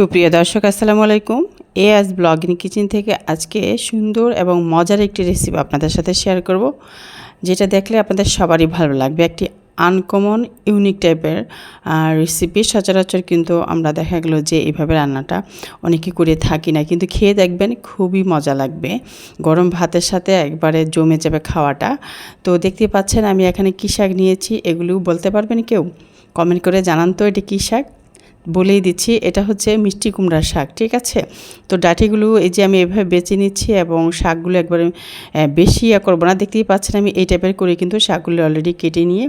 সুপ্রিয় দর্শক, আসসালামু আলাইকুম। এ আজ ব্লগিং কিচেন থেকে আজকে সুন্দর এবং মজার একটি রেসিপি আপনাদের সাথে শেয়ার করব, যেটা দেখলে আপনাদের সবারই ভালো লাগবে। একটি আনকমন ইউনিক টাইপের রেসিপি সচরাচর কিন্তু আমরা দেখা গেলো যে এইভাবে রান্নাটা অনেকে করে থাকি না, কিন্তু খেয়ে দেখবেন খুবই মজা লাগবে। গরম ভাতের সাথে একবারে জমে যাবে খাওয়াটা। তো দেখতে পাচ্ছেন আমি এখানে কী শাক নিয়েছি, এগুলোও বলতে পারবেন কেউ? কমেন্ট করে জানান তো এটি কী শাক। বলেই দিচ্ছি, এটা হচ্ছে মিষ্টি কুমড়ার শাক, ঠিক আছে? তো ডাঁটিগুলো এই যে আমি এভাবে বেছে নিচ্ছি এবং শাকগুলো একবারে বেশি ইয়ে করব না। দেখতেই পাচ্ছেন আমি এই টাইপের করে কিন্তু শাকগুলো অলরেডি কেটে নিয়ে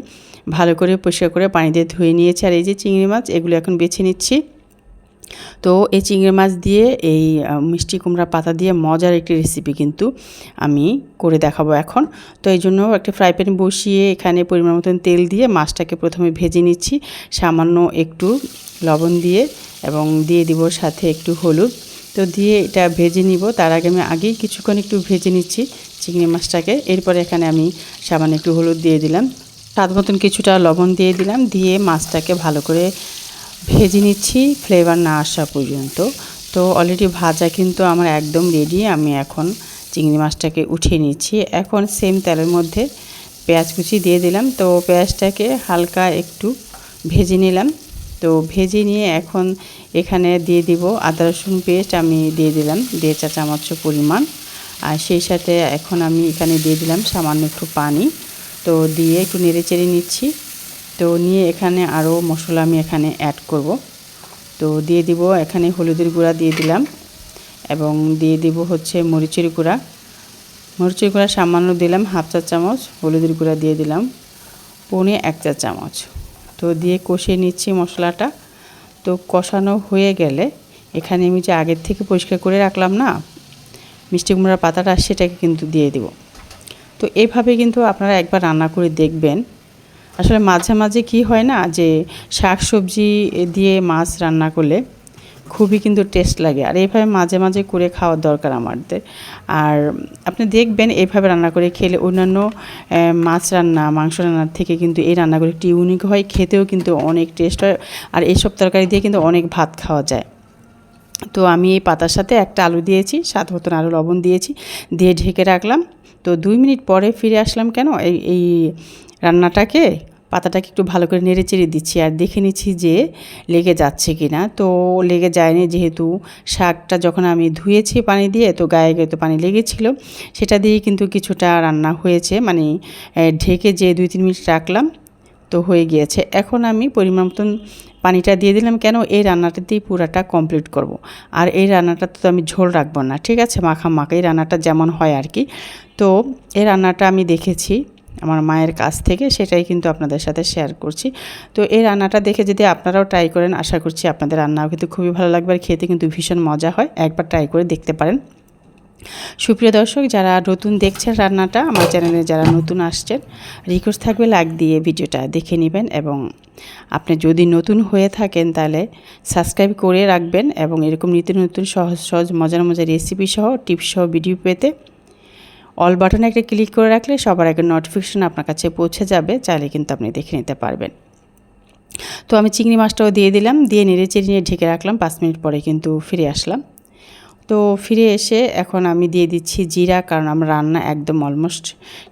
ভালো করে পরিষ্কার করে পানি দিয়ে ধুয়ে নিয়েছি। আর এই যে চিংড়ি মাছ, এগুলো এখন বেছে নিচ্ছি। তো এই চিংড়ি মাছ দিয়ে, এই মিষ্টি কুমড়া পাতা দিয়ে মজার একটি রেসিপি কিন্তু আমি করে দেখাবো এখন। তো এই জন্য একটা ফ্রাই প্যান বসিয়ে এখানে পরিমাণ মতন তেল দিয়ে মাছটাকে প্রথমে ভেজে নিচ্ছি। সামান্য একটু লবণ দিয়ে এবং দিয়ে দিব সাথে একটু হলুদ। তো দিয়ে এটা ভেজে নিব। তার আগে আমি আগেই কিছুক্ষণ একটু ভেজে নিচ্ছি চিংড়ি মাছটাকে। এরপরে এখানে আমি সামান্য একটু হলুদ দিয়ে দিলাম। স্বাদ মতন কিছুটা লবণ দিয়ে দিলাম। দিয়ে মাছটাকে ভালো করে ভেজে নিচ্ছি ফ্লেভার না আসা পর্যন্ত। তো অলরেডি ভাজা কিন্তু আমার একদম রেডি আমি এখন চিংড়ি মাছটাকে উঠিয়ে নিচ্ছি। এখন সেম তেলের মধ্যে পেঁয়াজ কুচি দিয়ে দিলাম। তো পেঁয়াজটাকে হালকা একটু ভেজে নিলাম। তো ভেজে নিয়ে এখন এখানে দিয়ে দিব আদা রসুন পেস্ট আমি দিয়ে দিলাম দেড় চা চামচ পরিমাণ। আর সেই সাথে এখন আমি এখানে দিয়ে দিলাম সামান্য একটু পানি। তো দিয়ে একটু নেড়ে চেড়ে নিচ্ছি। তো নিয়ে এখানে আরও মশলা আমি এখানে অ্যাড করব। তো দিয়ে দিব এখানে হলুদের গুঁড়া দিয়ে দিলাম এবং দিয়ে দিব হচ্ছে মরিচের গুঁড়া। মরিচের গুঁড়া সামান্য দিলাম হাফ চা চামচ, হলুদের গুঁড়া দিয়ে দিলাম পনে এক চা চামচ। তো দিয়ে কষিয়ে নিচ্ছি মশলাটা। তো কষানো হয়ে গেলে এখানে আমি যে আগের থেকে পরিষ্কার করে রাখলাম না, মিষ্টি কুমড়ার পাতাটা সেটাকে কিন্তু দিয়ে দিব। তো এভাবে কিন্তু আপনারা একবার রান্না করে দেখবেন। আসলে মাঝে মাঝে কি হয় না যে শাক সবজি দিয়ে মাছ রান্না করলে খুবই কিন্তু টেস্ট লাগে। আর এইভাবে মাঝে মাঝে করে খাওয়ার দরকার আমাদের। আর আপনি দেখবেন এইভাবে রান্না করে খেলে অন্যান্য মাছ রান্না, মাংস রান্নার থেকে কিন্তু এই রান্নাগুলো একটু ইউনিক হয়, খেতেও কিন্তু অনেক টেস্ট হয়। আর এইসব তরকারি দিয়ে কিন্তু অনেক ভাত খাওয়া যায়। তো আমি এই পাতার সাথে একটা আলু দিয়েছি সাত মতন আলু লবণ দিয়েছি, দিয়ে ঢেকে রাখলাম। তো দুই মিনিট পরে ফিরে আসলাম কেন? এই এই রান্নাটাকে, পাতাটাকে একটু ভালো করে নেড়ে চেড়ে দিচ্ছি আর দেখে নিচ্ছি যে লেগে যাচ্ছে কি না তো লেগে যায়নি যেহেতু শাকটা যখন আমি ধুয়েছি পানি দিয়ে, তো গায়ে গায়ে তো পানি লেগেছিল, সেটা দিয়ে কিন্তু কিছুটা রান্না হয়েছে। মানে ঢেকে যে দুই তিন মিনিট রাখলাম, তো হয়ে গিয়েছে। এখন আমি পরিমাণ মতন পানিটা দিয়ে দিলাম কেন এই রান্নাটা দিয়ে পুরাটা কমপ্লিট করব। আর এই রান্নাটা তো আমি ঝোল রাখব না, ঠিক আছে? মাখা মাখা এই রান্নাটা যেমন হয় আর কি। তো এই রান্নাটা আমি দেখেছি আমার মায়ের কাছ থেকে সেটাই কিন্তু আপনাদের সাথে শেয়ার করছি। তো এই রান্নাটা দেখে যদি আপনারাও ট্রাই করেন, আশা করছি আপনাদের রান্নাও কিন্তু খুবই ভালো লাগবে আর খেতে কিন্তু ভীষণ মজা হয়। একবার ট্রাই করে দেখতে পারেন। সুপ্রিয় দর্শক, যারা নতুন দেখছেন রান্নাটা, আমার চ্যানেলে যারা নতুন আসছেন রিকোয়েস্ট থাকবে লাইক দিয়ে ভিডিওটা দেখে নেবেন এবং আপনি যদি নতুন হয়ে থাকেন তাহলে সাবস্ক্রাইব করে রাখবেন এবং এরকম নিত্য নতুন সহজ সহজ মজার মজার রেসিপি সহ টিপস সহ ভিডিও পেতে অল বাটনে একটা ক্লিক করে রাখলে সবার আগে নোটিফিকেশান আপনার কাছে পৌঁছে যাবে, চাইলে কিন্তু আপনি দেখে নিতে পারবেন। তো আমি চিংড়ি মাছটাও দিয়ে দিলাম, দিয়ে নেড়ে নিয়ে ঢেকে রাখলাম, পাঁচ মিনিট পরে কিন্তু ফিরে আসলাম। তো ফিরে এসে এখন আমি দিয়ে দিচ্ছি জিরা, কারণ আমার রান্না একদম অলমোস্ট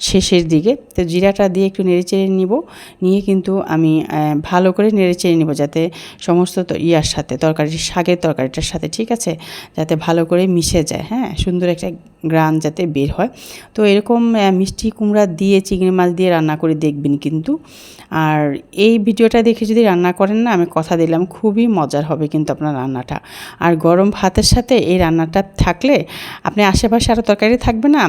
শেষের দিকে। তো জিরাটা দিয়ে একটু নেড়ে চেড়ে নিব। নিয়ে কিন্তু আমি ভালো করে নেড়ে চেড়ে নিব যাতে সমস্ত ইয়ার সাথে তরকারি শাকের তরকারিটার সাথে, ঠিক আছে? যাতে ভালো করে মিশে যায় হ্যাঁ? সুন্দর একটা গ্রান যাতে বের হয়। তো এরকম মিষ্টি কুমড়া দিয়ে, চিংড়ি মাছ দিয়ে রান্না করে দেখবেন কিন্তু। আর এই ভিডিওটা দেখে যদি রান্না করেন না, আমি কথা দিলাম, খুবই মজার হবে কিন্তু আপনার রান্নাটা। আর গরম ভাতের সাথে এই রান্নাটা থাকলে আপনি আশেপাশে আরও তরকারি থাকবে না?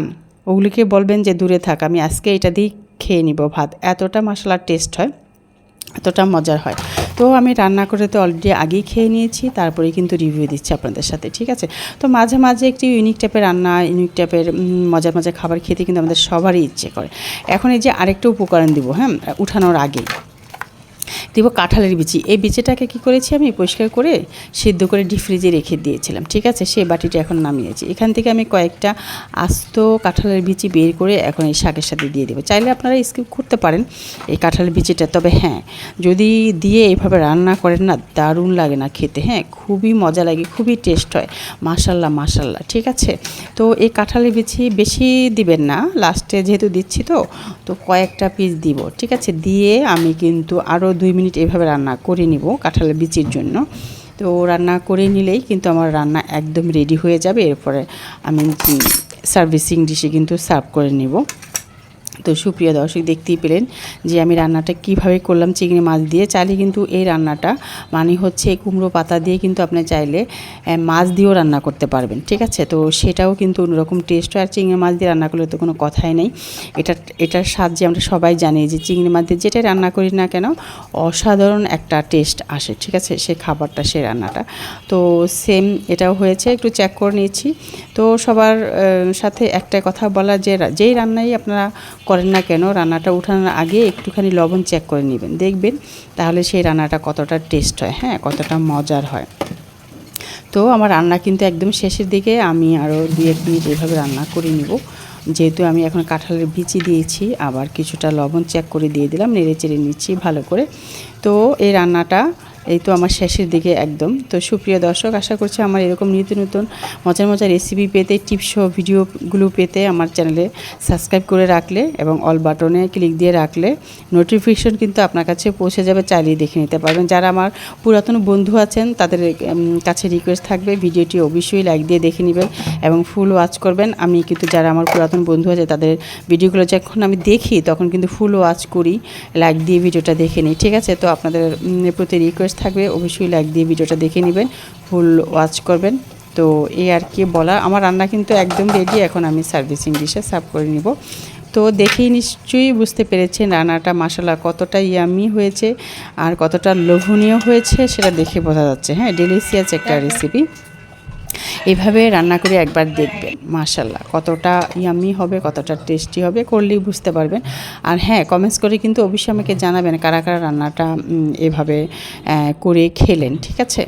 ওগুলিকে বলবেন যে, দূরে থাক, আমি আজকে এটা দিয়েই খেয়ে নিব ভাত। এতটা মশলার টেস্ট হয়, এতটা মজার হয়। তো আমি রান্না করে তো অলরেডি আগেই খেয়ে নিয়েছি তারপরে কিন্তু রিভিউ দিচ্ছি আপনাদের সাথে, ঠিক আছে? তো মাঝে মাঝে একটি ইউনিক টাইপের রান্না ইউনিক টাইপের মজার মজার খাবার খেতে কিন্তু আমাদের সবারই ইচ্ছে করে। এখন এই যে আরেকটা উপকরণ দিব হ্যাঁ? উঠানোর আগেই। দিব কাঁঠালের বিচি। এই বিচিটাকে কি করেছি আমি? পরিষ্কার করে সিদ্ধ করে ডিপ ফ্রিজে রেখে দিয়েছিলাম, ঠিক আছে? সেই বাটিটা এখন নামিয়েছি। এখান থেকে আমি কয়েকটা আস্ত কাঁঠালের বিচি বের করে এখন এই শাকের সাথে দিয়ে দেবো। চাইলে আপনারা স্কিপ করতে পারেন এই কাঁঠালের বিচিটা, তবে হ্যাঁ যদি দিয়ে এইভাবে রান্না করেন না, দারুণ লাগে না খেতে। হ্যাঁ খুবই মজা লাগে, খুবই টেস্ট হয়। মাশাল্লাহ মাশাল্লাহ, ঠিক আছে? তো এই কাঁঠালের বিচি বেশি দিবেন না লাস্টে যেহেতু দিচ্ছি তো তো কয়েকটা পিস দিব, ঠিক আছে? দিয়ে আমি কিন্তু আরও দুই মিনিট এভাবে রান্না করে নিব কাঁঠালের বিচির জন্য। তো রান্না করে নিলেই কিন্তু আমার রান্না একদম রেডি হয়ে যাবে। এরপরে আমি সার্ভিসিং ডিশে কিন্তু সার্ভ করে নেব। তো সুপ্রিয় দর্শক দেখতেই পেলেন যে আমি রান্নাটা কীভাবে করলাম চিংড়ি মাছ দিয়ে। চাইলে কিন্তু এই রান্নাটা মানে হচ্ছে কুমড়ো পাতা দিয়ে কিন্তু আপনি চাইলে মাছ দিয়েও রান্না করতে পারবেন, ঠিক আছে? তো সেটাও কিন্তু অন্যরকম টেস্ট হয়। আর চিংড়ি মাছ দিয়ে রান্না করলে তো কোনো কথাই নেই। এটা, এটার স্বাদ যে আমরা সবাই জানি যে চিংড়ি মাছ দিয়ে যেটাই রান্না করি না কেন, অসাধারণ একটা টেস্ট আসে, ঠিক আছে? সে খাবারটা, সে রান্নাটা। তো সেম এটাও হয়েছে, একটু চেক করে নিয়েছি। তো সবার সাথে একটা কথা বলা যে, যেই রান্নাই আপনারা করেন না কেন, রান্নাটা উঠানোর আগে একটুখানি লবণ চেক করে নেবেন। দেখবেন তাহলে সেই রান্নাটা কতটা টেস্ট হয় হ্যাঁ কতটা মজার হয়। তো আমার রান্না কিন্তু একদম শেষের দিকে আমি আরও দু এক মিনিট রান্না করে নিব। যেহেতু আমি এখন কাঁঠালের বিচি দিয়েছি, আবার কিছুটা লবণ চেক করে দিয়ে দিলাম, নেড়ে চেড়ে নিচ্ছি ভালো করে। তো এই রান্নাটা এই তো আমার শেষের দিকে একদম। তো সুপ্রিয় দর্শক, আশা করছি আমার এরকম নিত্য নতুন, মজার মজার রেসিপি পেতে টিপস ভিডিওগুলো পেতে আমার চ্যানেলে সাবস্ক্রাইব করে রাখলে এবং অল বাটনে ক্লিক দিয়ে রাখলে নোটিফিকেশন কিন্তু আপনার কাছে পৌঁছে যাবে চালিয়ে দেখে নিতে পারবেন। যারা আমার পুরাতন বন্ধু আছেন, তাদের কাছে রিকোয়েস্ট থাকবে, ভিডিওটি অবশ্যই লাইক দিয়ে দেখে নেবেন এবং ফুল ওয়াচ করবেন। আমি কিন্তু যারা আমার পুরাতন বন্ধু আছে, তাদের ভিডিওগুলো যখন আমি দেখি, তখন কিন্তু ফুল ওয়াচ করি লাইক দিয়ে ভিডিওটা দেখে নিই। ঠিক আছে? তো আপনাদের প্রতি রিকোয়েস্ট থাকবে অবশ্যই লাইক দিয়ে ভিডিওটা দেখে নেবেন ফুল ওয়াচ করবেন। তো এই আর কি বলা আমার রান্না কিন্তু একদম রেডি এখন আমি সার্ভিসিং ডিশে সার্ভ করে নিব। তো দেখেই নিশ্চয়ই বুঝতে পেরেছেন রান্নাটা মশলা কতটা ইয়ামি হয়েছে আর কতটা লোভনীয় হয়েছে সেটা দেখে বোঝা যাচ্ছে। হ্যাঁ ডেলিসিয়াস একটা রেসিপি এভাবে রান্না করে একবার দেখবেন মাশাল্লাহ কতটা ইয়ামি হবে, কতটা টেস্টি হবে, করলেই বুঝতে পারবেন। আর হ্যাঁ কমেন্টস করে কিন্তু অবশ্যই আমাকে জানাবেন কারা কারা রান্নাটা এভাবে করে খেলেন, ঠিক আছে?